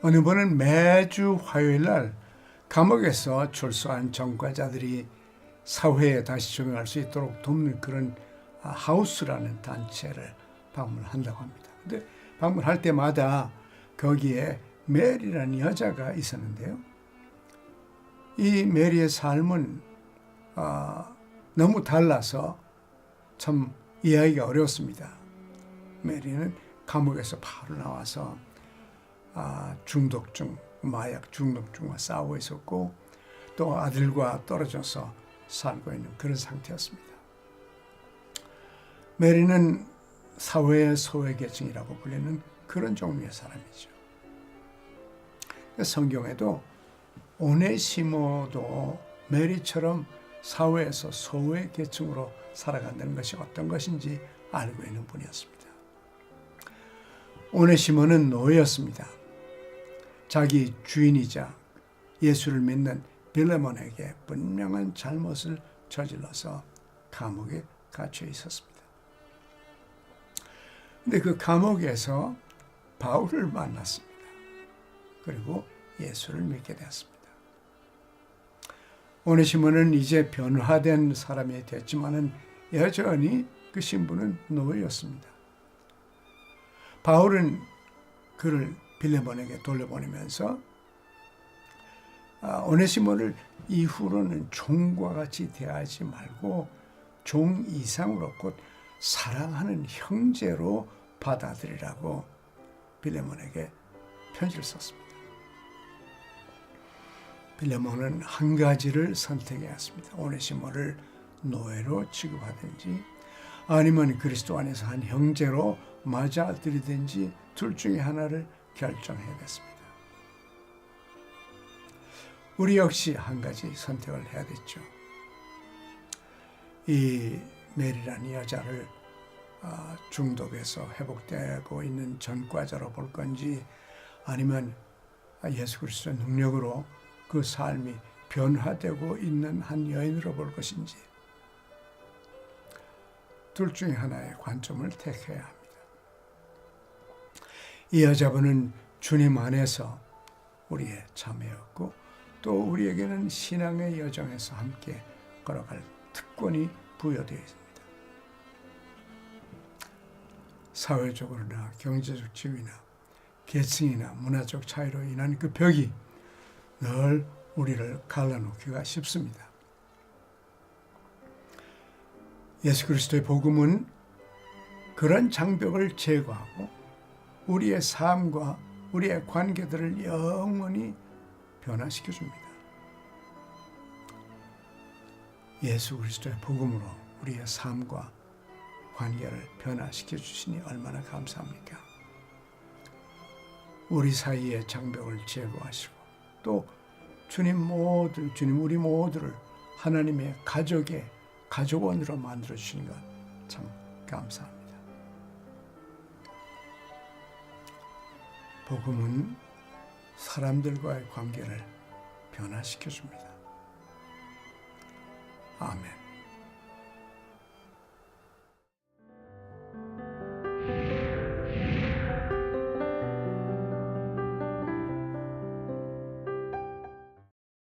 어느 분은 매주 화요일 날 감옥에서 출소한 전과자들이 사회에 다시 적응할 수 있도록 돕는 그런 아, 하우스라는 단체를 방문한다고 합니다. 근데 방문할 때마다 거기에 메리라는 여자가 있었는데요. 이 메리의 삶은 아, 너무 달라서 참 이해하기가 어려웠습니다. 메리는 감옥에서 바로 나와서 아, 중독증, 마약 중독증과 싸우고 있었고 또 아들과 떨어져서 살고 있는 그런 상태였습니다. 메리는 사회의 소외계층이라고 불리는 그런 종류의 사람이죠. 성경에도 오네시모도 메리처럼 사회에서 소외계층으로 살아간다는 것이 어떤 것인지 알고 있는 분이었습니다. 오네시모는 노예였습니다. 자기 주인이자 예수를 믿는 빌레몬에게 분명한 잘못을 저질러서 감옥에 갇혀 있었습니다. 근데 그 감옥에서 바울을 만났습니다. 그리고 예수를 믿게 되었습니다. 오네시모는 이제 변화된 사람이 됐지만은 여전히 그 신분은 노예였습니다. 바울은 그를 빌레몬에게 돌려보내면서 아, 오네시모를 이후로는 종과 같이 대하지 말고 종 이상으로 곧 사랑하는 형제로 받아들이라고 빌레몬에게 편지를 썼습니다. 빌레몬은 한 가지를 선택해야 했습니다. 오네시모를 노예로 취급하든지 아니면 그리스도 안에서 한 형제로 맞아들이든지 둘 중에 하나를 결정해야겠습니다. 우리 역시 한 가지 선택을 해야겠죠. 이 메리라는 여자를 아, 중독에서 회복되고 있는 전과자로 볼 건지 아니면 예수 그리스도의 능력으로 그 삶이 변화되고 있는 한 여인으로 볼 것인지 둘 중에 하나의 관점을 택해야 합니다. 이 여자분은 주님 안에서 우리의 자매였고 또 우리에게는 신앙의 여정에서 함께 걸어갈 특권이 부여되어 있습니다. 사회적으로나 경제적 지위나 계층이나 문화적 차이로 인한 그 벽이 늘 우리를 갈라놓기가 쉽습니다. 예수 그리스도의 복음은 그런 장벽을 제거하고 우리의 삶과 우리의 관계들을 영원히 변화시켜 줍니다. 예수 그리스도의 복음으로 우리의 삶과 관계를 변화시켜 주시니 얼마나 감사합니까? 우리 사이의 장벽을 제거하시고 또 주님 모두 주님 우리 모두를 하나님의 가족의 가족원으로 만들어 주신 것 참 감사합니다. 복음은 사람들과의 관계를 변화시켜 줍니다. 아멘.